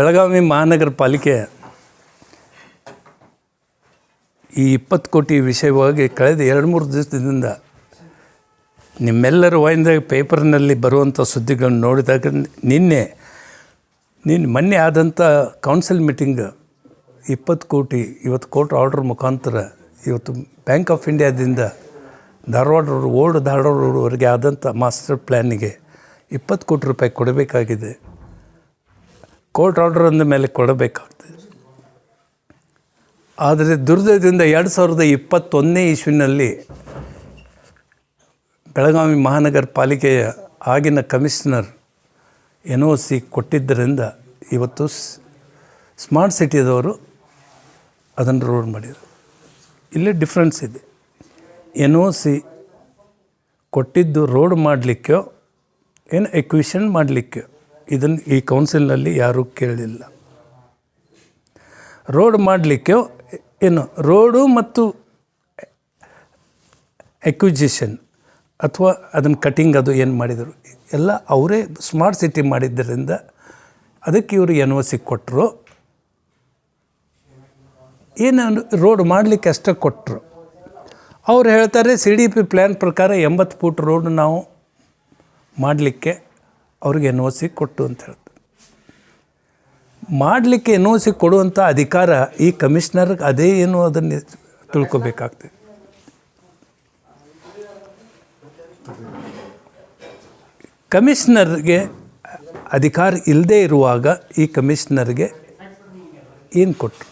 ಬೆಳಗಾವಿ ಮಹಾನಗರ ಪಾಲಿಕೆ ಈ ಇಪ್ಪತ್ತು ಕೋಟಿ ವಿಷಯವಾಗಿ ಕಳೆದ ಎರಡು ಮೂರು ದಿವಸದಿಂದ ನಿಮ್ಮೆಲ್ಲರ ವಾಯಿಂದ ಪೇಪರ್ನಲ್ಲಿ ಬರುವಂಥ ಸುದ್ದಿಗಳನ್ನು ನೋಡಿದಾಗ ನಿನ್ನೆ ನಿನ್ನೆ ಮೊನ್ನೆ ಆದಂಥ ಕೌನ್ಸಿಲ್ ಮೀಟಿಂಗ್ ಇಪ್ಪತ್ತು ಕೋಟಿ, ಇವತ್ತು ಕೋರ್ಟ್ ಆರ್ಡರ್ ಮುಖಾಂತರ ಇವತ್ತು ಬ್ಯಾಂಕ್ ಆಫ್ ಇಂಡಿಯಾದಿಂದ ಧಾರವಾಡ ಓಲ್ಡ್ ಧಾರವಾಡ ಆದಂಥ ಮಾಸ್ಟರ್ ಪ್ಲ್ಯಾನಿಗೆ ಇಪ್ಪತ್ತು ಕೋಟಿ ರೂಪಾಯಿ ಕೊಡಬೇಕಾಗಿದೆ. ಕೋರ್ಟ್ ಆರ್ಡರ್ ಅಂದ ಮೇಲೆ ಕೊಡಬೇಕಾಗ್ತದೆ. ಆದರೆ ದುರ್ದಯದಿಂದ ಎರಡು ಸಾವಿರದ ಇಪ್ಪತ್ತೊಂದನೇ ಇಶ್ವಿನಲ್ಲಿ ಬೆಳಗಾವಿ ಮಹಾನಗರ ಪಾಲಿಕೆಯ ಆಗಿನ ಕಮಿಷನರ್ ಎನ್ ಒ ಸಿ ಕೊಟ್ಟಿದ್ದರಿಂದ ಇವತ್ತು ಸ್ಮಾರ್ಟ್ ಸಿಟಿದವರು ಅದನ್ನು ರೋಡ್ ಮಾಡಿದರು. ಇಲ್ಲಿ ಡಿಫ್ರೆನ್ಸ್ ಇದೆ. ಎನ್ ಒ ಸಿ ಕೊಟ್ಟಿದ್ದು ರೋಡ್ ಮಾಡಲಿಕ್ಕೋ ಏನು ಎಕ್ವಿಷನ್ ಮಾಡಲಿಕ್ಕೆ ಇದನ್ನು ಈ ಕೌನ್ಸಿಲ್ನಲ್ಲಿ ಯಾರೂ ಕೇಳಲಿಲ್ಲ. ರೋಡ್ ಮಾಡಲಿಕ್ಕೆ ಏನು ರೋಡು ಮತ್ತು ಎಕ್ವಿಜಿಷನ್ ಅಥವಾ ಅದನ್ನು ಕಟಿಂಗ್ ಅದು ಏನು ಮಾಡಿದರು, ಎಲ್ಲ ಅವರೇ ಸ್ಮಾರ್ಟ್ ಸಿಟಿ ಮಾಡಿದ್ದರಿಂದ ಅದಕ್ಕೆ ಇವರು ಎನ್ ಒ ಸಿ ಕೊಟ್ಟರು ಏನು ರೋಡ್ ಮಾಡಲಿಕ್ಕೆ ಅಷ್ಟೇ ಕೊಟ್ಟರು ಅವ್ರು ಹೇಳ್ತಾರೆ, ಸಿ ಡಿ ಪಿ ಪ್ಲ್ಯಾನ್ ಪ್ರಕಾರ ಎಂಬತ್ತು ಫೂಟ್ ರೋಡ್ ನಾವು ಮಾಡಲಿಕ್ಕೆ ಅವ್ರಿಗೆ ಎನ್ ಒ ಸಿ ಕೊಟ್ಟು ಅಂತ ಹೇಳ್ತಾರೆ. ಮಾಡಲಿಕ್ಕೆ ಎನ್ ಒ ಸಿ ಕೊಡುವಂಥ ಅಧಿಕಾರ ಈ ಕಮಿಷನರ್ಗೆ ಅದೇ ಏನು ಅದನ್ನು ತಿಳ್ಕೊಬೇಕಾಗ್ತದೆ. ಕಮಿಷನರ್ಗೆ ಅಧಿಕಾರ ಇಲ್ಲದೇ ಇರುವಾಗ ಈ ಕಮಿಷನರ್ಗೆ ಏನು ಕೊಟ್ಟರು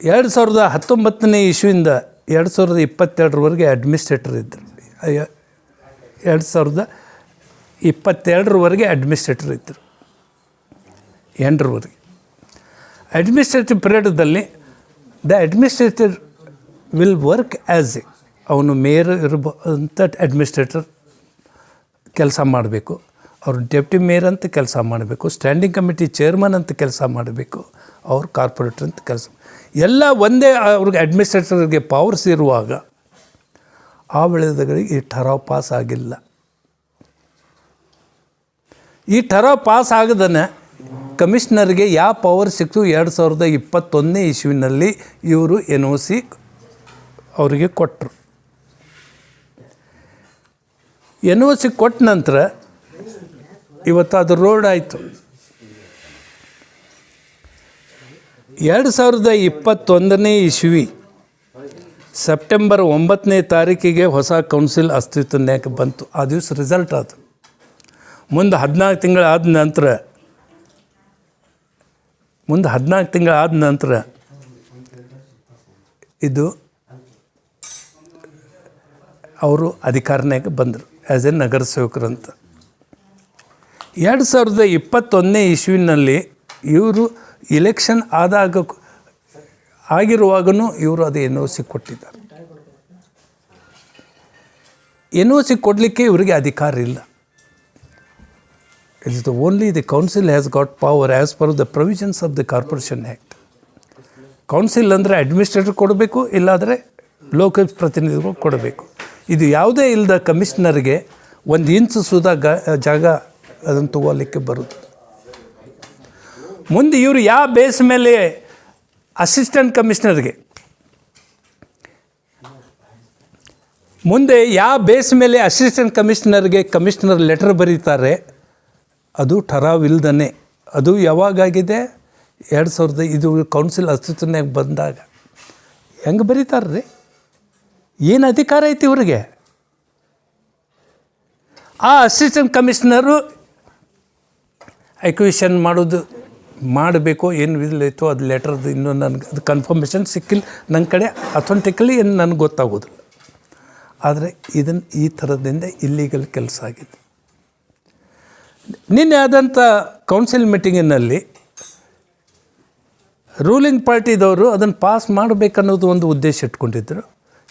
ಎರಡು ಸಾವಿರದ ಹತ್ತೊಂಬತ್ತನೇ ಇಶ್ವಿಂದ ಎರಡು ಸಾವಿರದ ಇಪ್ಪತ್ತೆರಡರವರೆಗೆ ಅಡ್ಮಿನಿಸ್ಟ್ರೇಟರ್ ಇದ್ದರು. ಎರಡು ಸಾವಿರದ ಇಪ್ಪತ್ತೆರಡರವರೆಗೆ ಅಡ್ಮಿನಿಸ್ಟ್ರೇಟರ್ ಇದ್ದರು. ಎಂಟರವರೆಗೆ. Administrative ಪೀರಿಯಡ್ದಲ್ಲಿ the administrator will work as a ಅವನು ಮೇಯರ್ ಇರ್ಬೋ ಅಂತ ಅಡ್ಮಿನಿಸ್ಟ್ರೇಟರ್ ಕೆಲಸ ಮಾಡಬೇಕು. ಅವರು ಡೆಪ್ಟಿ ಮೇಯರ್ ಅಂತ ಕೆಲಸ ಮಾಡಬೇಕು. ಸ್ಟ್ಯಾಂಡಿಂಗ್ ಕಮಿಟಿ ಚೇರ್ಮನ್ ಅಂತ ಕೆಲಸ ಮಾಡಬೇಕು. ಅವ್ರು ಕಾರ್ಪೊರೇಟರ್ ಅಂತ ಕೆಲಸ ಎಲ್ಲ ಒಂದೇ ಅವ್ರಿಗೆ ಅಡ್ಮಿನಿಸ್ಟ್ರೇಟರ್ಗೆ ಪವರ್ಸ್ ಇರುವಾಗ ಆ ವೇಳೆಗಳಿಗೆ ಈ ಠರಾವ್ ಪಾಸ್ ಆಗಿಲ್ಲ. ಈ ಠರಾವ್ ಪಾಸ್ ಆಗದನೆ ಕಮಿಷನರ್ಗೆ ಯಾವ ಪವರ್ ಸಿಕ್ತು ಎರಡು ಸಾವಿರದ ಇಪ್ಪತ್ತೊಂದನೇ ಇಸ್ವಿನಲ್ಲಿ ಇವರು ಎನ್ ಒ ಸಿ ಅವರಿಗೆ ಕೊಟ್ಟರು ಎನ್ ಒ ಸಿ ಕೊಟ್ಟ ನಂತರ ಇವತ್ತು ಅದು ರೋಡ್ ಆಯಿತು. ಎರಡು ಸಾವಿರದ ಇಪ್ಪತ್ತೊಂದನೇ ಇಸ್ವಿ, ಸೆಪ್ಟೆಂಬರ್ ಒಂಬತ್ತನೇ ತಾರೀಕಿಗೆ ಹೊಸ ಕೌನ್ಸಿಲ್ ಅಸ್ತಿತ್ವಕ್ಕೆ ಬಂತು. ಆ ದಿವಸ ರಿಸಲ್ಟ್ ಆಯಿತು ಮುಂದೆ ಹದಿನಾಲ್ಕು ತಿಂಗಳಾದ ನಂತರ, ಮುಂದೆ ಹದಿನಾಲ್ಕು ತಿಂಗಳಾದ ನಂತರ ಇದು ಅವರು ಅಧಿಕಾರನಾಗ ಬಂದರು ಆ್ಯಸ್ ಎ ನಗರ ಸೇವಕರಂತ ಎರಡು ಸಾವಿರದ ಇಪ್ಪತ್ತೊಂದನೇ ಇಸ್ವಿನಲ್ಲಿ ಇವರು ಇಲೆಕ್ಷನ್ ಆದಾಗ ಆಗಿರುವಾಗಲೂ ಇವರು ಅದು ಎನ್ ಒ ಸಿ ಕೊಟ್ಟಿದ್ದಾರೆ. ಎನ್ ಒ ಸಿ ಕೊಡಲಿಕ್ಕೆ ಇವರಿಗೆ ಅಧಿಕಾರ ಇಲ್ಲ. It's the only the council has got power as per the provisions of the corporation act council ಅಂದರೆ ಅಡ್ಮಿನಿಸ್ಟ್ರೇಟರ್ ಕೊಡಬೇಕು, ಇಲ್ಲಾದರೆ ಲೋಕಲ್ ಪ್ರತಿನಿಧಿಗಳು ಕೊಡಬೇಕು. ಇದು ಯಾವುದೇ ಇಲ್ಲದ ಕಮಿಷನರ್ಗೆ ಒಂದು ಇಂಚು ಸುದಾ ಜಾಗ ಅದನ್ನು ತಗೋಲಿಕ್ಕೆ ಬರುತ್ತೆ ಮುಂದೆ ಇವರು ಯಾವ ಬೇಸ್ ಮೇಲೆ ಅಸಿಸ್ಟೆಂಟ್ ಕಮಿಷನರ್ಗೆ ಮುಂದೆ ಯಾವ ಬೇಸ್ ಮೇಲೆ ಅಸಿಸ್ಟೆಂಟ್ ಕಮಿಷನರ್ಗೆ ಕಮಿಷನರ್ ಲೆಟರ್ ಬರೀತಾರೆ? ಅದು ಠರಾವ್ ಇಲ್ದನೆ ಅದು ಯಾವಾಗಾಗಿದೆ? ಎರಡು ಸಾವಿರದ ಇದು ಕೌನ್ಸಿಲ್ ಅಸ್ತಿತ್ವನಾಗ ಬಂದಾಗ. ಹೆಂಗೆ ಬರೀತಾರೆ ರೀ ಏನು ಅಧಿಕಾರ ಐತಿ ಇವ್ರಿಗೆ? ಆ ಅಸಿಸ್ಟೆಂಟ್ ಕಮಿಷನರು ಎಕ್ವಿಷನ್ ಮಾಡೋದು. ಮಾಡಬೇಕು, ಏನು ಇಲ್ಲೈತೋ ಅದು ಲೆಟರ್ದು ಇನ್ನೂ ನನಗೆ ಅದು ಕನ್ಫರ್ಮೇಷನ್ ಸಿಕ್ಕಿಲ್ಲ. ನನ್ನ ಕಡೆ ಅಥೆಂಟಿಕಲಿ ಏನು ನನಗೆ ಗೊತ್ತಾಗೋದಿಲ್ಲ. ಆದರೆ ಇದನ್ನು ಈ ಥರದಿಂದ ಇಲ್ಲೀಗಲ್ ಕೆಲಸ ಆಗಿದೆ. ನಿನ್ನೆ ಆದಂಥ ಕೌನ್ಸಿಲ್ ಮೀಟಿಂಗಿನಲ್ಲಿ ರೂಲಿಂಗ್ ಪಾರ್ಟಿದವರು ಅದನ್ನು ಪಾಸ್ ಮಾಡಬೇಕನ್ನೋದು ಒಂದು ಉದ್ದೇಶ ಇಟ್ಕೊಂಡಿದ್ದರು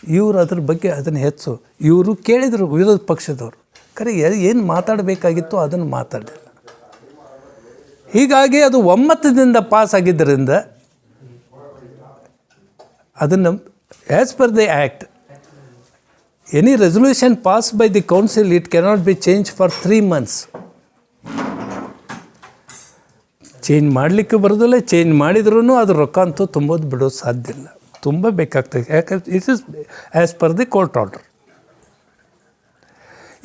ಇವರು ಅದ್ರ ಬಗ್ಗೆ ಅದನ್ನು ಹೆಚ್ಚು ಇವರು ಕೇಳಿದರು ವಿರೋಧ ಪಕ್ಷದವರು. ಕರೆ ಏನು ಮಾತಾಡಬೇಕಾಗಿತ್ತು ಅದನ್ನು ಮಾತಾಡಲಿಲ್ಲ. ಹೀಗಾಗಿ ಅದು ಒಮ್ಮತದಿಂದ ಪಾಸ್ ಆಗಿದ್ದರಿಂದ ಅದನ್ನು as per the act any resolution pass by the council it cannot be change for three months change ಮಾಡಲಿಕ್ಕೆ ಬರೋದಿಲ್ಲ ಚೇಂಜ್ ಮಾಡಿದ್ರೂ ಅದು ರೊಕ್ಕ ಅಂತೂ ತುಂಬೋದು ಬಿಡೋದು ಸಾಧ್ಯ ಇಲ್ಲ. ತುಂಬ ಬೇಕಾಗ್ತದೆ. ಯಾಕಂದ್ರೆ it is as per the court order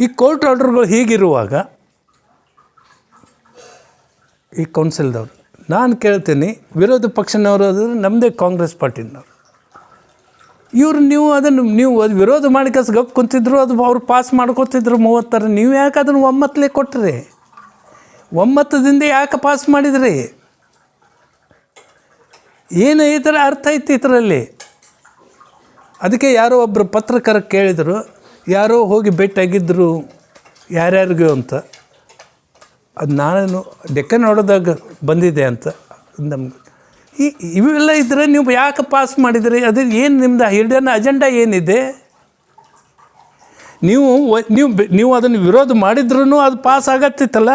ಈ ಕೋರ್ಟ್ ಆರ್ಡರ್ಗಳು ಹೀಗಿರುವಾಗ ಈ ಕೌನ್ಸಿಲ್ದವರು. ನಾನು ಕೇಳ್ತೀನಿ, ವಿರೋಧ ಪಕ್ಷನವರು ಆದರೆ ನಮ್ಮದೇ ಕಾಂಗ್ರೆಸ್ ಪಾರ್ಟಿನವರು. ಇವರು ನೀವು ಅದನ್ನು, ನೀವು ಅದು ವಿರೋಧ ಮಾಡಿ ಕಸ ಗಪ್ ಕುಂತಿದ್ರು, ಅದು ಅವ್ರು ಪಾಸ್ ಮಾಡ್ಕೊತಿದ್ರು ಮೂವತ್ತರ, ನೀವು ಯಾಕೆ ಅದನ್ನು ಒಮ್ಮತ್ತಲೇ ಕೊಟ್ರಿ? ಒಮ್ಮತದಿಂದ ಯಾಕೆ ಪಾಸ್ ಮಾಡಿದ್ರಿ? ಏನು ಈ ಥರ ಅರ್ಥ ಐತಿ ಇದರಲ್ಲಿ? ಅದಕ್ಕೆ ಯಾರೋ ಒಬ್ಬರು ಪತ್ರಕರ ಕೇಳಿದರು, ಯಾರೋ ಹೋಗಿ ಭೇಟಿಯಾಗಿದ್ದರು ಯಾರ್ಯಾರಿಗೂ ಅಂತ. ಅದು ನಾನು ಡೆಕ್ಕನ್ ನೋಡೋದಾಗ ಬಂದಿದೆ ಅಂತ ನಮ್ಗೆ. ಈ ಇವೆಲ್ಲ ಇದ್ದರೆ ನೀವು ಯಾಕೆ ಪಾಸ್ ಮಾಡಿದ್ರಿ? ಅದು ಏನು ನಿಮ್ಮದು ಹಿಡನ್ ಅಜೆಂಡಾ ಏನಿದೆ? ನೀವು ನೀವು ನೀವು ಅದನ್ನು ವಿರೋಧ ಮಾಡಿದ್ರೂ ಅದು ಪಾಸ್ ಆಗತ್ತಿತ್ತಲ್ಲ?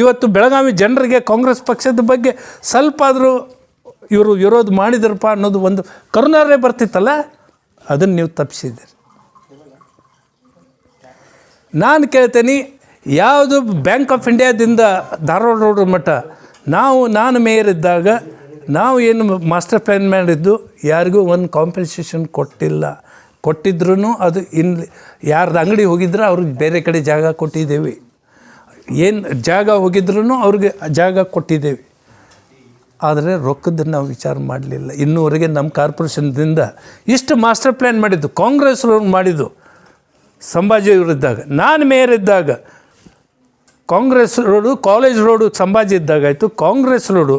ಇವತ್ತು ಬೆಳಗಾವಿ ಜನರಿಗೆ ಕಾಂಗ್ರೆಸ್ ಪಕ್ಷದ ಬಗ್ಗೆ ಸ್ವಲ್ಪ ಆದರೂ ಇವರು ವಿರೋಧ ಮಾಡಿದ್ರಪ್ಪ ಅನ್ನೋದು ಒಂದು ಕರುನಾರೇ ಬರ್ತಿತ್ತಲ್ಲ? ಅದನ್ನು ನೀವು ತಪ್ಪಿಸಿದ್ದೀರಿ. ನಾನು ಕೇಳ್ತೇನೆ ಯಾವುದು ಬ್ಯಾಂಕ್ ಆಫ್ ಇಂಡಿಯಾದಿಂದ ಧಾರವಾಡ ರೋಡ್ ಮಟ್ಟ, ನಾವು, ನಾನು ಮೇಯರ್ ಇದ್ದಾಗ, ನಾವು ಏನು ಮಾಸ್ಟರ್ ಪ್ಲ್ಯಾನ್ ಮಾಡಿದ್ದು, ಯಾರಿಗೂ ಒಂದು ಕಾಂಪೆನ್ಸೇಷನ್ ಕೊಟ್ಟಿಲ್ಲ. ಕೊಟ್ಟಿದ್ರೂ ಅದು ಇನ್, ಯಾರ್ದು ಅಂಗಡಿ ಹೋಗಿದ್ರೆ ಅವ್ರಿಗೆ ಬೇರೆ ಕಡೆ ಜಾಗ ಕೊಟ್ಟಿದ್ದೇವೆ. ಏನು ಜಾಗ ಹೋಗಿದ್ರೂ ಅವ್ರಿಗೆ ಜಾಗ ಕೊಟ್ಟಿದ್ದೇವೆ. ಆದರೆ ರೊಕ್ಕದ ನಾವು ವಿಚಾರ ಮಾಡಲಿಲ್ಲ. ಇನ್ನೂವರೆಗೆ ನಮ್ಮ ಕಾರ್ಪೊರೇಷನ್ದಿಂದ ಇಷ್ಟು ಮಾಸ್ಟರ್ ಪ್ಲ್ಯಾನ್ ಮಾಡಿದ್ದು ಕಾಂಗ್ರೆಸ್ ಮಾಡಿದ್ದು, ಸಂಭಾಜಿ ಇವರಿದ್ದಾಗ ನಾನು ಮೇಯರ್ ಇದ್ದಾಗ Congress road college road Sambhaji ಇದ್ದಾಗಾಯಿತು. Congress road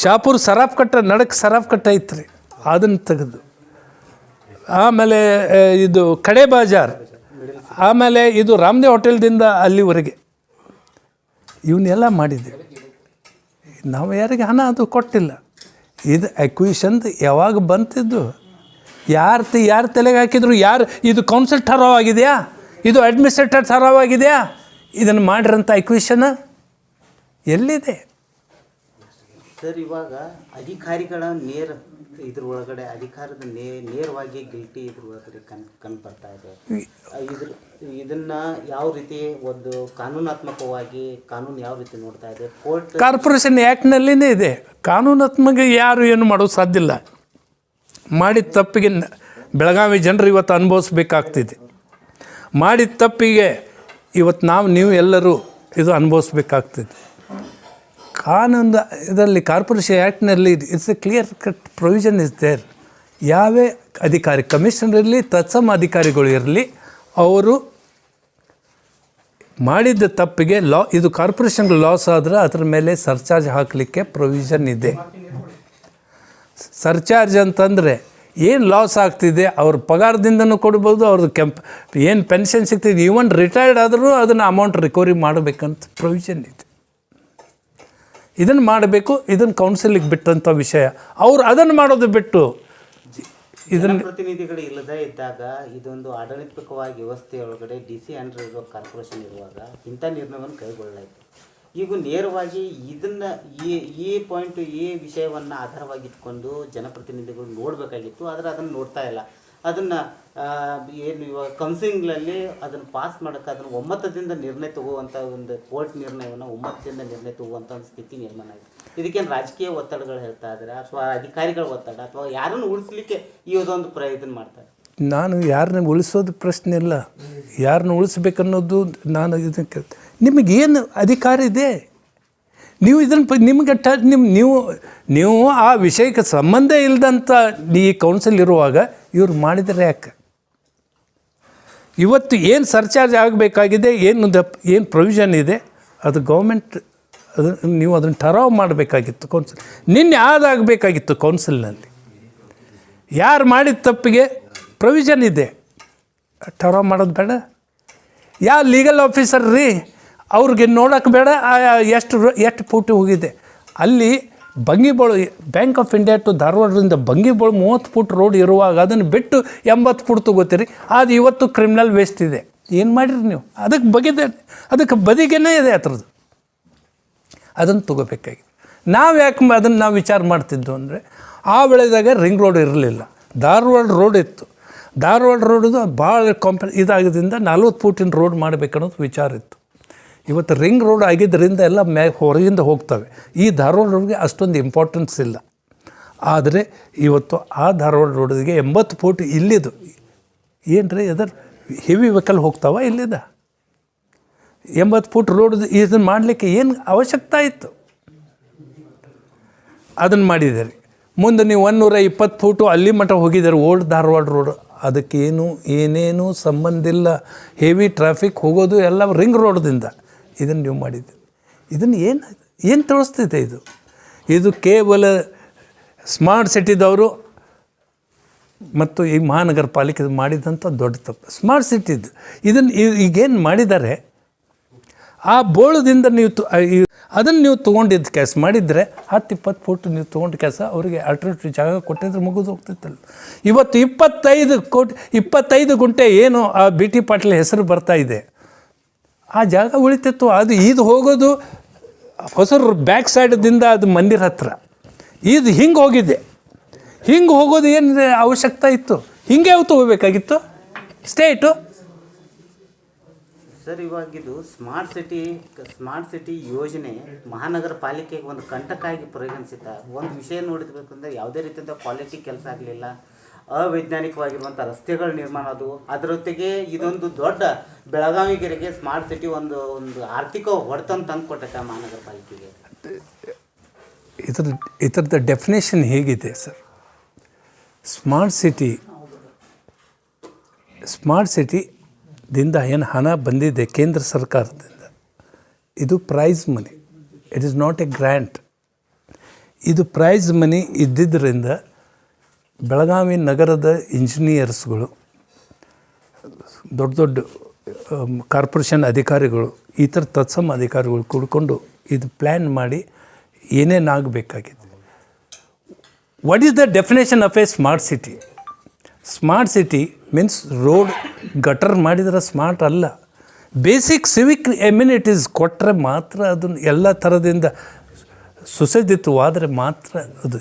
Shahpur Saraf ಕಟ್ಟ, ನಡಕ್ ಸರಾಫ್ ಕಟ್ಟ ಐತ್ರಿ. ಅದನ್ನು ತೆಗೆದು. ಆಮೇಲೆ ಇದು ಕಡೆ ಬಾಜಾರ್. ಆಮೇಲೆ ಇದು ರಾಮದೇವ್ ಹೋಟೆಲ್ದಿಂದ ಅಲ್ಲಿವರೆಗೆ. ಇವನ್ನೆಲ್ಲ ಮಾಡಿದ್ದೆ ನಾವು ಯಾರಿಗೆ ಹಣ ಅದು ಕೊಟ್ಟಿಲ್ಲ. ಇದು ಅಕ್ವಿಷನ್ ಯಾವಾಗ ಬಂತಿದ್ದು? ಯಾರು ಯಾರು ತಲೆಗೆ ಹಾಕಿದ್ರು? ಯಾರು, ಇದು ಕೌನ್ಸಿಲ್ ಠರಾವ್ ಆಗಿದೆಯಾ ಇದು ಅಡ್ಮಿನಿಸ್ಟ್ರೇಟರ್ ಥರವಾಗಿದೆಯಾ? ಇದನ್ನು ಮಾಡಿರೋಂಥ ಎಕ್ವಿಷನ್ ಎಲ್ಲಿದೆ? ಸರ್ ಇವಾಗ ಅಧಿಕಾರಿಗಳ ನೇರ ಇದ್ರ ಒಳಗಡೆ ಅಧಿಕಾರದ ನೇ ನೇರವಾಗಿ ಗಿಲ್ಟಿ ಇದ್ರ ಒಳಗಡೆ ಕಣ್ ಕಂಡು ಬರ್ತಾ ಇದೆ. ಇದ್ರ ಇದನ್ನ ಯಾವ ರೀತಿ ಒಂದು ಕಾನೂನಾತ್ಮಕವಾಗಿ ಕಾನೂನು ಯಾವ ರೀತಿ ನೋಡ್ತಾ ಇದೆ? ಕೋರ್ಟ್ ಕಾರ್ಪೊರೇಷನ್ ಆ್ಯಕ್ಟ್ನಲ್ಲಿನೇ ಇದೆ. ಕಾನೂನಾತ್ಮಕ ಯಾರು ಏನು ಮಾಡೋದು ಸಾಧ್ಯ ಇಲ್ಲ. ಮಾಡಿದ ತಪ್ಪಿಗೆ ಬೆಳಗಾವಿ ಜನರು ಇವತ್ತು ಅನುಭವಿಸ್ಬೇಕಾಗ್ತಿದೆ. ಮಾಡಿದ ತಪ್ಪಿಗೆ ಇವತ್ತು ನಾವು, ನೀವು ಎಲ್ಲರೂ ಇದು ಅನುಭವಿಸ್ಬೇಕಾಗ್ತದೆ. ಕಾನೂನು ಇದರಲ್ಲಿ corporation ಆ್ಯಕ್ಟ್ನಲ್ಲಿ it's a clear cut provision is there ಯಾವೇ ಅಧಿಕಾರಿ ಕಮಿಷನರ್ ಇರಲಿ, ತತ್ಸಮ ಅಧಿಕಾರಿಗಳು ಇರಲಿ, ಅವರು ಮಾಡಿದ್ದ ತಪ್ಪಿಗೆ ಲಾ ಇದು ಕಾರ್ಪೊರೇಷನ್ಗೆ ಲಾಸ್ ಆದರೆ ಅದರ ಮೇಲೆ ಸರ್ಚಾರ್ಜ್ ಹಾಕಲಿಕ್ಕೆ ಪ್ರೊವಿಷನ್ ಇದೆ. ಸರ್ಚಾರ್ಜ್ ಅಂತಂದರೆ ಏನು ಲಾಸ್ ಆಗ್ತಿದೆ, ಅವ್ರ ಪಗಾರದಿಂದನೂ ಕೊಡ್ಬೋದು ಅವ್ರದ್ದು ಕೆಂಪ್, ಏನು ಪೆನ್ಷನ್ ಸಿಗ್ತಿದೆ ಈವನ್ ರಿಟೈರ್ಡ್ ಆದರೂ ಅದನ್ನು ಅಮೌಂಟ್ ರಿಕವರಿ ಮಾಡಬೇಕಂತ ಪ್ರೊವಿಷನ್ ಇದೆ. ಇದನ್ನು ಮಾಡಬೇಕು ಇದನ್ನು ಕೌನ್ಸಿಲಿಗೆ ಬಿಟ್ಟಂಥ ವಿಷಯ. ಅವ್ರು ಅದನ್ನು ಮಾಡೋದು ಬಿಟ್ಟು ಇದನ್ನು ಪ್ರತಿನಿಧಿಗಳು ಇಲ್ಲದೇ ಇದ್ದಾಗ ಇದೊಂದು ಆಡಳಿತಾತ್ಮಕವಾಗಿ ವ್ಯವಸ್ಥೆಯೊಳಗಡೆ ಡಿ ಸಿ ಅಂಡರ್ ಕಾರ್ಪೊರೇಷನ್ ಇರುವಾಗ ಇಂಥ ನಿರ್ಣಯವನ್ನು ಕೈಗೊಳ್ಳಲಾಯಿತು. ಈಗ ನೇರವಾಗಿ ಇದನ್ನ ಈ ಪಾಯಿಂಟ್ ಈ ವಿಷಯವನ್ನ ಆಧಾರವಾಗಿಟ್ಕೊಂಡು ಜನಪ್ರತಿನಿಧಿಗಳು ನೋಡಬೇಕಾಗಿತ್ತು, ಆದರೆ ಅದನ್ನು ನೋಡ್ತಾ ಇಲ್ಲ. ಅದನ್ನ ಏನು ಇವಾಗ ಕೌನ್ಸಿಲಿಂಗ್ನಲ್ಲಿ ಅದನ್ನು ಪಾಸ್ ಮಾಡೋಕೆ ಅದನ್ನು ಒಮ್ಮತದಿಂದ ನಿರ್ಣಯ ತಗೋವಂತ ಒಂದು ಕೋರ್ಟ್ ನಿರ್ಣಯವನ್ನು ಒಮ್ಮತದಿಂದ ನಿರ್ಣಯ ತಗೋವಂತ ಒಂದು ಸ್ಥಿತಿ ನಿರ್ಮಾಣ ಆಗಿದೆ ಇದಕ್ಕೇನು ರಾಜಕೀಯ ಒತ್ತಡಗಳು ಹೇಳ್ತಾ ಇದ್ದಾರೆ ಅಥವಾ ಅಧಿಕಾರಿಗಳ ಒತ್ತಡ? ಅಥವಾ ಯಾರನ್ನು ಉಳಿಸ್ಲಿಕ್ಕೆ ಈ ಒಂದು ಪ್ರಯತ್ನ ಮಾಡ್ತಾರೆ ನಾನು ಯಾರನ್ನ ಉಳಿಸೋದು ಪ್ರಶ್ನೆ ಇಲ್ಲ. ಯಾರನ್ನ ಉಳಿಸ್ಬೇಕನ್ನೋದು ನಾನು ಇದನ್ನು ಕೇಳ್ತೆ ನಿಮಗೇನು ಅಧಿಕಾರ ಇದೆ? ನೀವು ಇದನ್ನು ಪ, ನಿಮಗೆ ಟ ನಿಮ್ಮ ನೀವು ನೀವು ಆ ವಿಷಯಕ್ಕೆ ಸಂಬಂಧ ಇಲ್ಲದಂಥ ಈ ಕೌನ್ಸಿಲ್ ಇರುವಾಗ ಇವ್ರು ಮಾಡಿದರೆ ಯಾಕೆ? ಇವತ್ತು ಏನು ಸರ್ಚಾರ್ಜ್ ಆಗಬೇಕಾಗಿದೆ, ಏನು ಏನು ಪ್ರೊವಿಷನ್ ಇದೆ, ಅದು ಗೌರ್ಮೆಂಟ್ ಅದು ನೀವು ಅದನ್ನು ಠರಾವ್ ಮಾಡಬೇಕಾಗಿತ್ತು ಕೌನ್ಸಿಲ್ ನಿನ್ನೆ ಆದಾಗಬೇಕಾಗಿತ್ತು ಕೌನ್ಸಿಲ್ನಲ್ಲಿ ಯಾರು ಮಾಡಿದ ತಪ್ಪಿಗೆ ಪ್ರೊವಿಷನ್ ಇದೆ. ಠರಾವ್ ಮಾಡೋದು ಬೇಡ. ಯಾವ ಲೀಗಲ್ ಆಫೀಸರ್ ರೀ? ಅವ್ರಿಗೆ ನೋಡೋಕೆ ಬೇಡ ಎಷ್ಟು ಎಷ್ಟು ಫೂಟ್ ಹೋಗಿದೆ. ಅಲ್ಲಿ Bangibolu bank of India to ಧಾರವಾಡದಿಂದ ಬಂಗಿಬೋಳು ಮೂವತ್ತು ಫುಟ್ ರೋಡ್ ಇರುವಾಗ ಅದನ್ನು ಬಿಟ್ಟು ಎಂಬತ್ತು ಫುಟ್ ತಗೋತೀರಿ. ಅದು ಇವತ್ತು ಕ್ರಿಮಿನಲ್ ವೇಸ್ಟ್ ಇದೆ. ಏನು ಮಾಡಿರಿ ನೀವು? ಅದಕ್ಕೆ ಬಗೆದೆ ಅದಕ್ಕೆ ಬದಿಗೆನೇ ಇದೆ ಅದ್ರದ್ದು. ಅದನ್ನು ತಗೋಬೇಕಾಗಿತ್ತು ನಾವು ಯಾಕೆ ಅದನ್ನು ನಾವು ವಿಚಾರ ಮಾಡ್ತಿದ್ದು ಅಂದರೆ, ಆ ವೇಳೆದಾಗ ರಿಂಗ್ ರೋಡ್ ಇರಲಿಲ್ಲ. ಧಾರವಾಡ ರೋಡ್ ಇತ್ತು. ಧಾರವಾಡ ರೋಡ್ದು ಭಾಳ ಕಾಂಪ ಇದಾಗೋದ್ರಿಂದ ನಲ್ವತ್ತು ಫೂಟಿನ ರೋಡ್ ಮಾಡಬೇಕನ್ನೋದು ವಿಚಾರ ಇತ್ತು. ಇವತ್ತು ರಿಂಗ್ ರೋಡ್ ಆಗಿದ್ದರಿಂದ ಎಲ್ಲ ಮ್ಯಾ ಹೊರಗಿಂದ ಹೋಗ್ತವೆ. ಈ ಧಾರವಾಡ ರೋಡ್ಗೆ ಅಷ್ಟೊಂದು ಇಂಪಾರ್ಟೆನ್ಸ್ ಇಲ್ಲ. ಆದರೆ ಇವತ್ತು ಆ ಧಾರವಾಡ ರೋಡಿಗೆ ಎಂಬತ್ತು ಫೂಟ್ ಇಲ್ಲಿದು. ಏನು ರೀ ಅದರ ಹೆವಿ ವೆಹಿಕಲ್ ಹೋಗ್ತಾವ ಇಲ್ಲಿದ? ಎಂಬತ್ತು ಫೂಟ್ ರೋಡ್ ಇದನ್ನು ಮಾಡಲಿಕ್ಕೆ ಏನು ಅವಶ್ಯಕತೆ ಇತ್ತು? ಅದನ್ನು ಮಾಡಿದ್ದಾರೆ. ಮುಂದೆ ನೀವು ಒಂದೂರ ಇಪ್ಪತ್ತು ಫೂಟು ಅಲ್ಲಿ ಮಟ್ಟ ಹೋಗಿದ್ದಾರೆ, ಓಲ್ಡ್ ಧಾರವಾಡ ರೋಡ್. ಅದಕ್ಕೇನು ಏನೇನೂ ಸಂಬಂಧ ಇಲ್ಲ. ಹೆವಿ ಟ್ರಾಫಿಕ್ ಹೋಗೋದು ಎಲ್ಲ ರಿಂಗ್ ರೋಡ್ದಿಂದ ಇದನ್ನು ನೀವು ಮಾಡಿದ್ದೀರಿ ಇದನ್ನು ಏನು ಏನು ತೋರಿಸ್ತೈತೆ ಇದು? ಇದು ಕೇವಲ ಸ್ಮಾರ್ಟ್ ಸಿಟಿದವರು ಮತ್ತು ಈ ಮಹಾನಗರ ಪಾಲಿಕೆ ಮಾಡಿದಂಥ ದೊಡ್ಡ ತಪ್ಪು. ಸ್ಮಾರ್ಟ್ ಸಿಟಿದು ಇದನ್ನು ಈಗೇನು ಮಾಡಿದ್ದಾರೆ, ಆ ಬೋಳದಿಂದ ನೀವು ತು- ಅದನ್ನು ನೀವು ತೊಗೊಂಡಿದ್ದ ಕೆಲಸ ಮಾಡಿದರೆ ಹತ್ತು ಇಪ್ಪತ್ತು ಫುಟ್ ನೀವು ತೊಗೊಂಡು ಕೆಲಸ ಅವರಿಗೆ ಅಲ್ಟರ್ನೇಟಿವ್ ಜಾಗ ಕೊಟ್ಟಿದ್ರೆ ಮುಗಿದು ಹೋಗ್ತಿತ್ತಲ್ಲ ಇವತ್ತು ಇಪ್ಪತ್ತೈದು ಕೋಟಿ, ಇಪ್ಪತ್ತೈದು ಗುಂಟೆ ಏನು ಆ ಬಿ ಟಿ ಪಾಟೀಲ್ ಹೆಸರು ಬರ್ತಾ ಇದೆ. ಆ ಜಾಗ ಉಳಿತಿತ್ತು. ಅದು ಇದು ಹೋಗೋದು ಹೊಸರು ಬ್ಯಾಕ್ ಸೈಡ್ದಿಂದ ಅದು ಮಂದಿರ ಹತ್ರ. ಇದು ಹಿಂಗೆ ಹೋಗಿದೆ. ಹಿಂಗೆ ಹೋಗೋದು ಏನು ಅವಶ್ಯಕತೆ ಇತ್ತು. ಹಿಂಗೆ ಯಾವತ್ತು ಹೋಗ್ಬೇಕಾಗಿತ್ತು. ಸ್ಟೇಟು ಸರ್, ಇವಾಗ ಸ್ಮಾರ್ಟ್ ಸಿಟಿ ಸ್ಮಾರ್ಟ್ ಸಿಟಿ ಯೋಜನೆ ಮಹಾನಗರ ಪಾಲಿಕೆಗೆ ಒಂದು ಕಂಟಕಾಗಿ ಪರಿಗಣಿಸಿದ್ದ ಒಂದು ವಿಷಯ ನೋಡಿದ್ಬೇಕು ಅಂದರೆ ಯಾವುದೇ ರೀತಿಯಿಂದ ಕ್ವಾಲಿಟಿ ಕೆಲಸ ಆಗಲಿಲ್ಲ. ಅವೈಜ್ಞಾನಿಕವಾಗಿರುವಂಥ ರಸ್ತೆಗಳ ನಿರ್ಮಾಣ ಅದು. ಅದರೊತ್ತಿಗೆ ಇದೊಂದು ದೊಡ್ಡ ಬೆಳಗಾವಿಗರಿಗೆ ಸ್ಮಾರ್ಟ್ ಸಿಟಿ ಒಂದು ಒಂದು ಆರ್ಥಿಕ ಹೊಡೆತನ ತಂದು ಕೊಟ್ಟಕ್ಕ ಮಹಾನಗರ ಪಾಲಿಕೆಗೆ. ಇದರ ಇದರದ ಡೆಫಿನೇಷನ್ ಹೇಗಿದೆ ಸರ್? ಸ್ಮಾರ್ಟ್ ಸಿಟಿ ಸ್ಮಾರ್ಟ್ ಸಿಟಿದಿಂದ ಏನು ಹಣ ಬಂದಿದೆ ಕೇಂದ್ರ ಸರ್ಕಾರದಿಂದ? ಇದು price money it is not a grant ಇದು ಪ್ರೈಸ್ ಮನಿ ಇದ್ದಿದ್ದರಿಂದ ಬೆಳಗಾವಿ ನಗರದ ಇಂಜಿನಿಯರ್ಸ್ಗಳು, ದೊಡ್ಡ ದೊಡ್ಡ ಕಾರ್ಪೊರೇಷನ್ ಅಧಿಕಾರಿಗಳು ಈ ಥರ ತತ್ಸಮ ಅಧಿಕಾರಿಗಳು ಕೂಡ್ಕೊಂಡು ಇದು ಪ್ಲ್ಯಾನ್ ಮಾಡಿ ಏನೇನು ಆಗಬೇಕಾಗಿದೆ what is the definition of a smart city smart city means road gutter ಮಾಡಿದರೆ ಸ್ಮಾರ್ಟ್ ಅಲ್ಲ. ಬೇಸಿಕ್ ಸಿವಿಕ್ ಎಮ್ಯುನಿಟೀಸ್ ಕೊಟ್ಟರೆ ಮಾತ್ರ ಅದನ್ನು ಎಲ್ಲ ಥರದಿಂದ ಸುಸಜ್ಜಿತವಾದರೆ ಮಾತ್ರ ಅದು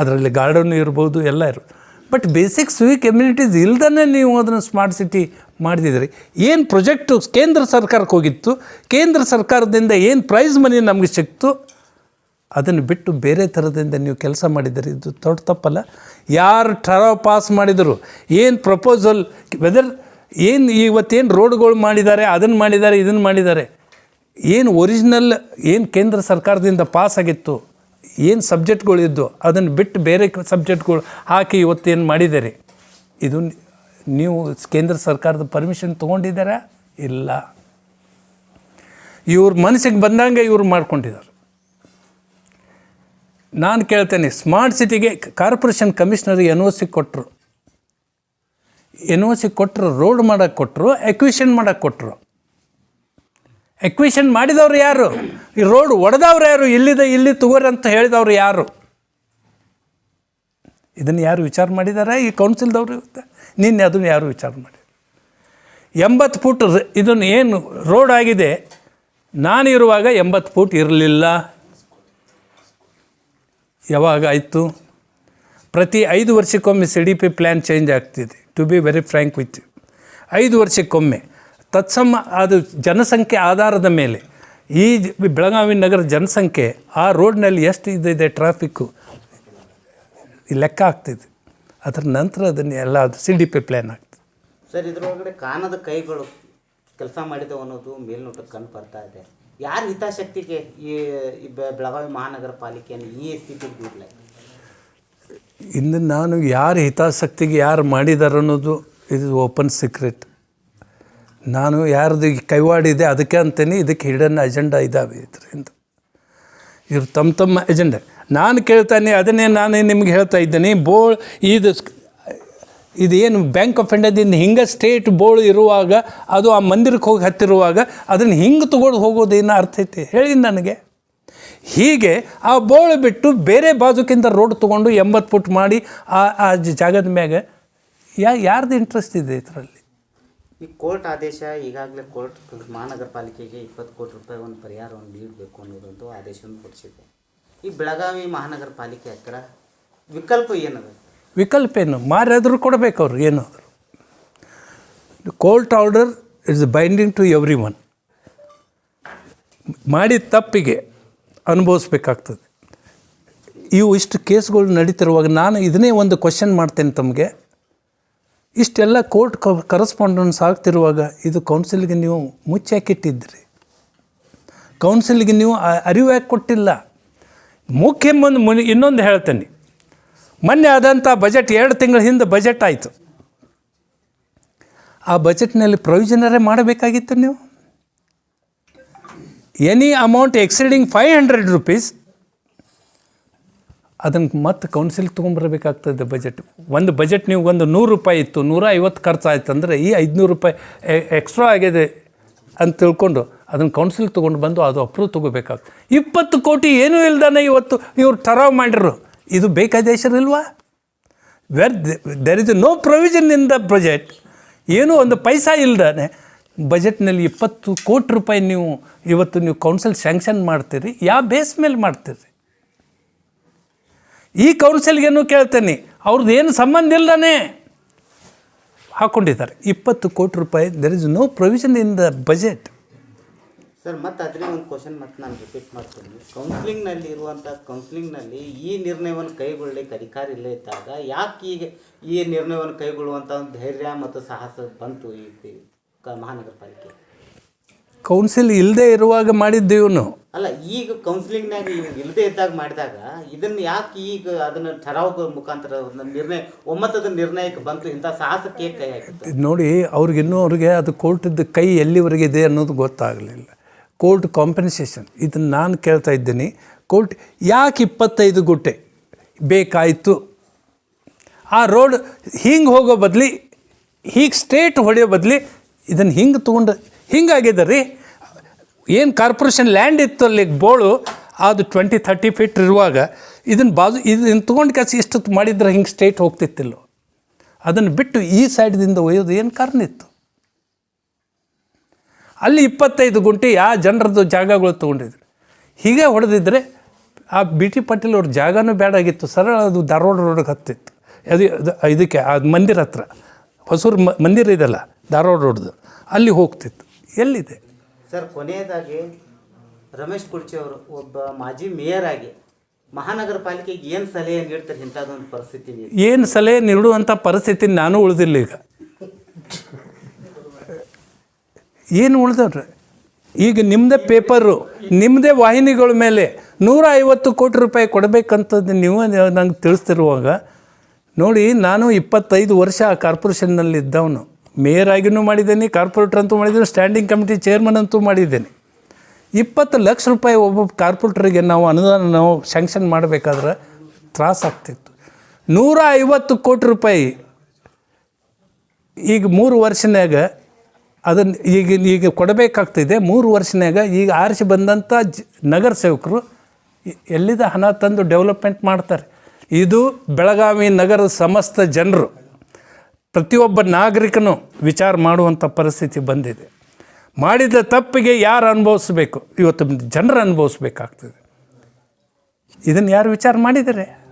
ಅದರಲ್ಲಿ ಗಾರ್ಡನ್ ಇರ್ಬೋದು, ಎಲ್ಲ ಇರ್ಬೋದು. ಬಟ್ ಬೇಸಿಕ್ ಸಿವಿಕ್ ಎಮ್ಯುನಿಟೀಸ್ ಇಲ್ದೇ ನೀವು ಅದನ್ನು ಸ್ಮಾರ್ಟ್ ಸಿಟಿ ಮಾಡಿದಿದ್ರಿ ಏನು ಪ್ರೊಜೆಕ್ಟು ಕೇಂದ್ರ ಸರ್ಕಾರಕ್ಕೆ ಹೋಗಿತ್ತು, ಕೇಂದ್ರ ಸರ್ಕಾರದಿಂದ ಏನು ಪ್ರೈಸ್ ಮನಿ ನಮಗೆ ಸಿಕ್ತು, ಅದನ್ನು ಬಿಟ್ಟು ಬೇರೆ ಥರದಿಂದ ನೀವು ಕೆಲಸ ಮಾಡಿದ್ದೀರಿ. ಇದು ದೊಡ್ಡ ತಪ್ಪಲ್ಲ. ಯಾರು ಠರಾವ್ ಪಾಸ್ ಮಾಡಿದರು, ಏನು ಪ್ರಪೋಸಲ್ ವೆದರ್ ಏನು ಇವತ್ತೇನು ರೋಡ್ಗಳು ಮಾಡಿದ್ದಾರೆ, ಅದನ್ನು ಮಾಡಿದ್ದಾರೆ, ಇದನ್ನು ಮಾಡಿದ್ದಾರೆ, ಏನು ಒರಿಜಿನಲ್ ಏನು ಕೇಂದ್ರ ಸರ್ಕಾರದಿಂದ ಪಾಸ್ ಆಗಿತ್ತು ಏನು ಸಬ್ಜೆಕ್ಟ್ಗಳಿದ್ದು, ಅದನ್ನು ಬಿಟ್ಟು ಬೇರೆ ಸಬ್ಜೆಕ್ಟ್ಗಳು ಹಾಕಿ ಇವತ್ತೇನು ಮಾಡಿದ್ದಾರೆ? ಇದು ನೀವು ಕೇಂದ್ರ ಸರ್ಕಾರದ ಪರ್ಮಿಷನ್ ತೊಗೊಂಡಿದ್ದಾರಾ? ಇಲ್ಲ. ಇವ್ರ ಮನಸ್ಸಿಗೆ ಬಂದಂಗೆ ಇವ್ರು ಮಾಡ್ಕೊಂಡಿದ್ದಾರೆ. ನಾನು ಕೇಳ್ತೇನೆ ಸ್ಮಾರ್ಟ್ ಸಿಟಿಗೆ corporation commissioner N O C ಕೊಟ್ಟರು ಎನ್ ಒ ಸಿ ಕೊಟ್ಟರು ರೋಡ್ ಮಾಡೋಕ್ಕೆ ಕೊಟ್ಟರು ಎಕ್ವಿಷನ್ ಮಾಡೋಕ್ಕೆ ಕೊಟ್ಟರು ಎಕ್ವಿಷನ್ ಮಾಡಿದವ್ರು ಯಾರು? ಈ ರೋಡ್ ಒಡೆದವ್ರು ಯಾರು? ಇಲ್ಲಿದೆ, ಇಲ್ಲಿ ತಗೋರಿ ಅಂತ ಹೇಳಿದವ್ರು ಯಾರು? ಇದನ್ನು ಯಾರು ವಿಚಾರ ಮಾಡಿದ್ದಾರೆ ಈ ಕೌನ್ಸಿಲ್ದವ್ರು ನಿನ್ನೆ ಅದನ್ನು ಯಾರು ವಿಚಾರ ಮಾಡಿ ಎಂಬತ್ತು ಫೂಟ್ ಇದನ್ನು ಏನು ರೋಡ್ ಆಗಿದೆ? ನಾನು ಇರುವಾಗ ಎಂಬತ್ತು ಫೂಟ್ ಇರಲಿಲ್ಲ. ಯಾವಾಗ ಆಯಿತು? ಪ್ರತಿ ಐದು ವರ್ಷಕ್ಕೊಮ್ಮೆ C D P plan change ಆಗ್ತಿದೆ. To be very frank with ಐದು ವರ್ಷಕ್ಕೊಮ್ಮೆ. ತತ್ಸಮ ಅದು ಜನಸಂಖ್ಯೆ ಆಧಾರದ ಮೇಲೆ ಈ ಜ- ಬೆಳಗಾವಿ ನಗರ ಜನಸಂಖ್ಯೆ ಆ ರೋಡ್ನಲ್ಲಿ ಎಷ್ಟು ಇದಿದೆ ಟ್ರಾಫಿಕ್ಕು ಈ ಲೆಕ್ಕ ಆಗ್ತಿದೆ. ಅದರ ನಂತರ ಅದನ್ನು ಎಲ್ಲ ಅದು ಸಿ ಡಿ ಪಿ ಪ್ಲ್ಯಾನ್ ಆಗ್ತದೆ. ಸರ್ ಇದ್ರೊಳಗಡೆ ಕಾಣದ ಕೈಗಳು ಕೆಲಸ ಮಾಡಿದವು ಅನ್ನೋದು ಮೇಲ್ನೋಟಕ್ಕೆ ಕಂಡು ಬರ್ತಾ ಇದೆ. ಯಾರ ಹಿತಾಸಕ್ತಿಗೆ ಈ ಬೆಳಗಾವಿ ಮಹಾನಗರ ಪಾಲಿಕೆಯನ್ನು ಈ ಸ್ಥಿತಿಗೆ ಬಿಡಲ? ಇನ್ನು ನಾನು ಯಾರು ಹಿತಾಸಕ್ತಿಗೆ ಯಾರು ಮಾಡಿದ್ದಾರೆ ಅನ್ನೋದು ಇದು ಓಪನ್ ಸೀಕ್ರೆಟ್ ನಾನು ಯಾರ್ದು ಕೈವಾಡಿದೆ ಅದಕ್ಕೆ ಅಂತೇನೆ, ಇದಕ್ಕೆ ಹಿಡನ್ ಅಜೆಂಡಾ ಇದ್ದಾವೆ ಇದರಿಂದ. ಇವ್ರು ತಮ್ಮ ತಮ್ಮ ಎಜೆಂಡಾ ನಾನು ಕೇಳ್ತಾನೆ ಅದನ್ನೇ ನಾನು ನಿಮ್ಗೆ ಹೇಳ್ತಾ ಇದ್ದೀನಿ, ಬೋಳ್ ಇದು ಇದೇನು ಬ್ಯಾಂಕ್ ಆಫ್ ಇಂಡಿಯಾದಿಂದ ಹಿಂಗೆ ಸ್ಟೇಟ್ ಬೋಳ್ ಇರುವಾಗ, ಅದು ಆ ಮಂದಿರಕ್ಕೆ ಹೋಗಿ ಹತ್ತಿರುವಾಗ ಅದನ್ನು ಹಿಂಗೆ ತೊಗೊಂಡು ಹೋಗೋದೇನು ಅರ್ಥ ಐತಿ? ಹೇಳಿ ನನಗೆ. ಹೀಗೆ ಆ ಬೋಳು ಬಿಟ್ಟು ಬೇರೆ ಬಾಜುಕಿಂತ ರೋಡ್ ತೊಗೊಂಡು ಎಂಬತ್ತು ಫುಟ್ ಮಾಡಿ ಆ ಆ ಜಾಗದ ಮ್ಯಾಗ ಯಾ ಯಾರ್ದು ಇಂಟ್ರೆಸ್ಟ್ ಇದೆ ಇದರಲ್ಲಿ? ಈ ಕೋರ್ಟ್ ಆದೇಶ ಈಗಾಗಲೇ ಕೋರ್ಟ್ ಮಹಾನಗರ ಪಾಲಿಕೆಗೆ ಇಪ್ಪತ್ತು ಕೋಟಿ ರೂಪಾಯಿ ಒಂದು ಪರಿಹಾರವನ್ನು ನೀಡಬೇಕು ಅನ್ನೋದೊಂದು ಆದೇಶವನ್ನು ಕೊಡಿಸಿದೆ. ಈ ಬೆಳಗಾವಿ ಮಹಾನಗರ ಪಾಲಿಕೆ ಹತ್ರ ವಿಕಲ್ಪ ಏನದ? ವಿಕಲ್ಪ ಏನು? ಮಾರಾದರೂ ಕೊಡಬೇಕು ಅವ್ರು ಏನಾದರೂ court order is binding to every one ಮಾಡಿದ ತಪ್ಪಿಗೆ ಅನುಭವಿಸ್ಬೇಕಾಗ್ತದೆ. ಇವು ಇಷ್ಟು ಕೇಸ್ಗಳು ನಡೀತಿರುವಾಗ ನಾನು ಇದನ್ನೇ ಒಂದು ಕ್ವಶನ್ ಮಾಡ್ತೇನೆ ತಮಗೆ. ಇಷ್ಟೆಲ್ಲ ಕೋರ್ಟ್ ಕರೆಸ್ಪಾಂಡೆನ್ಸ್ ಆಗ್ತಿರುವಾಗ ಇದು ಕೌನ್ಸಿಲ್ಗೆ ನೀವು ಮುಚ್ಚಾಕಿಟ್ಟಿದ್ರಿ. ಕೌನ್ಸಿಲ್ಗೆ ನೀವು ಅರಿವು ಯಾಕೆ ಕೊಟ್ಟಿಲ್ಲ? ಮುಖ್ಯ ಮುನಿ, ಇನ್ನೊಂದು ಹೇಳ್ತೇನೆ. ಮೊನ್ನೆ ಆದಂಥ ಬಜೆಟ್ ಎರಡು ತಿಂಗಳ ಹಿಂದೆ ಬಜೆಟ್ ಆಯಿತು. ಆ ಬಜೆಟ್ನಲ್ಲಿ ಪ್ರೊವಿಷನರೇ ಮಾಡಬೇಕಾಗಿತ್ತು ನೀವು? Any amount exceeding five hundred rupees ಅದನ್ನು ಮತ್ತೆ ಕೌನ್ಸಿಲ್ ತೊಗೊಂಡ್ಬರಬೇಕಾಗ್ತದೆ ಬಜೆಟ್ ಒಂದು ಬಜೆಟ್ ನೀವು ಒಂದು ನೂರು ರೂಪಾಯಿ ಇತ್ತು ನೂರ ಐವತ್ತು ಖರ್ಚಾಯ್ತು ಅಂದರೆ ಈ ಐದುನೂರು ರೂಪಾಯಿ ಎಕ್ಸ್ಟ್ರಾ ಆಗಿದೆ ಅಂತ ತಿಳ್ಕೊಂಡು ಅದನ್ನು ಕೌನ್ಸಿಲ್ ತೊಗೊಂಡು ಬಂದು ಅದು ಅಪ್ರೂವ್ ತೊಗೋಬೇಕಾಗ್ತದೆ. ಇಪ್ಪತ್ತು ಕೋಟಿ ಏನೂ ಇಲ್ದಾನೆ ಇವತ್ತು ಇವ್ರು ಠರಾವ್ ಮಾಡಿರು ಇದು ಬೇಕಾದೇಶರಿಲ್ವಾ where there is no provision in the budget ಏನೂ ಒಂದು ಪೈಸಾ ಇಲ್ದಾನೆ. ಬಜೆಟ್ನಲ್ಲಿ ಇಪ್ಪತ್ತು ಕೋಟಿ ರೂಪಾಯಿ ನೀವು ಇವತ್ತು ನೀವು ಕೌನ್ಸಿಲ್ ಸ್ಯಾಂಕ್ಷನ್ ಮಾಡ್ತೀರಿ ಯಾವ ಬೇಸ್ ಮೇಲೆ ಮಾಡ್ತೀರಿ? ಈ ಕೌನ್ಸಿಲ್ಗೇನು ಕೇಳ್ತೇನೆ. ಅವ್ರದ್ದು ಏನು ಸಂಬಂಧ ಇಲ್ಲದನೆ ಹಾಕ್ಕೊಂಡಿದ್ದಾರೆ ಇಪ್ಪತ್ತು ಕೋಟಿ ರೂಪಾಯಿ there is no provision in the budget sir, ಮತ್ತೆ ಅದರಲ್ಲಿ ಒಂದು ಕ್ವಶನ್ ಮತ್ತೆ ನಾನು ರಿಪೀಟ್ ಮಾಡ್ತೀನಿ. ಕೌನ್ಸಿಲಿಂಗ್ನಲ್ಲಿ ಇರುವಂಥ ಕೌನ್ಸಿಲಿಂಗ್ನಲ್ಲಿ ಈ ನಿರ್ಣಯವನ್ನು ಕೈಗೊಳ್ಳಲಿಕ್ಕೆ ಅಧಿಕಾರ ಇಲ್ಲೇ ಇದ್ದಾಗ ಯಾಕೆ ಈಗ ಈ ನಿರ್ಣಯವನ್ನು ಕೈಗೊಳ್ಳುವಂಥ ಒಂದು ಧೈರ್ಯ ಮತ್ತು ಸಾಹಸ ಬಂತು ಈ ಮಹಾನಗರ ಪಾಲಿಕೆ ಕೌನ್ಸಿಲ್ ಇಲ್ಲದೆ ಇರುವಾಗ ಮಾಡಿದ್ದೇವನು ಅಲ್ಲ ಈಗ ಕೌನ್ಸಿಲಿಂಗ್ನಾಗ ಇಲ್ಲದೆ ಇದ್ದಾಗ ಮಾಡಿದಾಗ ಇದನ್ನ ಯಾಕೆ ಈಗ ಅದನ್ನ ಠರಾವ್ ಮುಖಾಂತರ ನಿರ್ಣಯ ಒಮ್ಮತದ ನಿರ್ಣಯಕ್ಕೆ ಬಂತು ಇಂಥ ಸಾಹಸಕ್ಕೆ ಕೈ ಹಾಕಿತ್ತು? ನೋಡಿ ಅವ್ರಿಗಿನ್ನೂ ಅವ್ರಿಗೆ ಅದು ಕೋರ್ಟದ ಕೈ ಎಲ್ಲಿವರೆಗೆ ಇದೆ ಅನ್ನೋದು ಗೊತ್ತಾಗಲಿಲ್ಲ. ಕೋರ್ಟ್ ಕಾಂಪೆನ್ಸೇಷನ್ ಇದನ್ನು ನಾನು ಕೇಳ್ತಾ ಇದ್ದೀನಿ. ಕೋರ್ಟ್ ಯಾಕೆ ಇಪ್ಪತ್ತೈದು ಗುಟ್ಟೆ ಬೇಕಾಯಿತು? ಆ ರೋಡ್ ಹಿಂಗೆ ಹೋಗೋ ಬದಲಿ ಹೀಗೆ ಸ್ಟ್ರೇಟ್ ಹೊಡೆಯೋ ಬದಲಿ ಇದನ್ನು ಹಿಂಗೆ ತೊಗೊಂಡು ಹಿಂಗಾಗಿದೆ ರೀ ಏನು ಕಾರ್ಪೊರೇಷನ್ ಲ್ಯಾಂಡ್ ಇತ್ತು ಅಲ್ಲಿ ಬೋಳು, ಅದು ಟ್ವೆಂಟಿ ಥರ್ಟಿ ಫೀಟ್ ಇರುವಾಗ ಇದನ್ನು ಬಾಜು ಇದನ್ನು ತೊಗೊಂಡು ಕೆಲಸ ಇಷ್ಟು ಮಾಡಿದ್ರೆ ಹಿಂಗೆ ಸ್ಟ್ರೇಟ್ ಹೋಗ್ತಿತ್ತಿಲ್ಲ. ಅದನ್ನು ಬಿಟ್ಟು ಈ ಸೈಡ್ದಿಂದ ಒಯ್ಯೋದು ಏನು ಕಾರಣ ಇತ್ತು? ಅಲ್ಲಿ ಇಪ್ಪತ್ತೈದು ಗುಂಟೆ ಯಾವ ಜನರದ್ದು ಜಾಗಗಳು ತೊಗೊಂಡಿದ್ರು. ಹೀಗೆ ಹೊಡೆದಿದ್ದರೆ ಆ ಬಿ ಟಿ ಪಾಟೀಲ್ ಅವ್ರ ಜಾಗನೂ ಬೇಡಾಗಿತ್ತು ಸರಳ ಅದು ಧಾರವಾಡ ರೋಡ್ಗೆ ಹತ್ತಿತ್ತು. ಅದು ಇದಕ್ಕೆ ಅದು ಮಂದಿರ ಹತ್ರ. ಹೊಸೂರು ಮಂದಿರ ಇದೆಲ್ಲ, ಧಾರವಾಡ ರೋಡ್ದು ಅಲ್ಲಿ ಹೋಗ್ತಿತ್ತು. ಎಲ್ಲಿದೆ? ಸರ್, ಕೊನೆಯದಾಗಿ ರಮೇಶ್ ಕುರ್ಚಿ ಅವರು ಒಬ್ಬ ಮಾಜಿ ಮೇಯರ್ ಆಗಿ ಮಹಾನಗರ ಪಾಲಿಕೆಗೆ ಏನು ಸಲಹೆ ನೀಡ್ತಾರೆ ಇಂಥದ್ದೊಂದು ಪರಿಸ್ಥಿತಿ ಏನು ಸಲಹೆ ನೀಡುವಂಥ ಪರಿಸ್ಥಿತಿ ನಾನು ಉಳಿದಿಲ್ಲ ಈಗ. ಏನು ಉಳಿದವ್ರೆ? ಈಗ ನಿಮ್ಮದೇ ಪೇಪರು ನಿಮ್ಮದೇ ವಾಹಿನಿಗಳ ಮೇಲೆ ನೂರ ಐವತ್ತು ಕೋಟಿ ರೂಪಾಯಿ ಕೊಡಬೇಕಂತದ್ದು ನೀವು ನಂಗೆ ತಿಳಿಸ್ತಿರುವಾಗ, ನೋಡಿ, ನಾನು ಇಪ್ಪತ್ತೈದು ವರ್ಷ ಆ ಕಾರ್ಪೊರೇಷನ್ನಲ್ಲಿ ಇದ್ದವನು. ಮೇಯರ್ ಆಗಿನೂ ಮಾಡಿದ್ದೇನೆ, ಕಾರ್ಪೊರೇಟರ್ ಅಂತೂ ಮಾಡಿದ್ದೇನೆ ಸ್ಟ್ಯಾಂಡಿಂಗ್ ಕಮಿಟಿ ಚೇರ್ಮನ್ ಅಂತೂ ಮಾಡಿದ್ದೇನೆ. ಇಪ್ಪತ್ತು ಲಕ್ಷ ರೂಪಾಯಿ ಒಬ್ಬ ಕಾರ್ಪೊರೇಟರಿಗೆ ನಾವು ಅನುದಾನ, ನಾವು ಸ್ಯಾಂಕ್ಷನ್ ಮಾಡಬೇಕಾದ್ರೆ ತ್ರಾಸಾಗ್ತಿತ್ತು ನೂರ ಐವತ್ತು ಕೋಟಿ ರೂಪಾಯಿ ಈಗ ಮೂರು ವರ್ಷನ್ಯಾಗ ಅದನ್ನು ಈಗ ಈಗ ಕೊಡಬೇಕಾಗ್ತಿದೆ. ಮೂರು ವರ್ಷನ್ಯಾಗ ಈಗ ಆರಿಸಿ ಬಂದಂಥ ಜ, ನಗರ ಸೇವಕರು ಎಲ್ಲಿದ ಹಣ ತಂದು ಡೆವಲಪ್ಮೆಂಟ್ ಮಾಡ್ತಾರೆ. ಇದು ಬೆಳಗಾವಿ ನಗರದ ಸಮಸ್ತ ಜನರು ಪ್ರತಿಯೊಬ್ಬ ನಾಗರಿಕನು ವಿಚಾರ ಮಾಡುವಂಥ ಪರಿಸ್ಥಿತಿ ಬಂದಿದೆ. ಮಾಡಿದ ತಪ್ಪಿಗೆ ಯಾರು ಅನುಭವಿಸ್ಬೇಕು? ಇವತ್ತು ಜನರು ಅನುಭವಿಸ್ಬೇಕಾಗ್ತದೆ. ಇದನ್ನು ಯಾರು ವಿಚಾರ ಮಾಡಿದ್ದಾರೆ?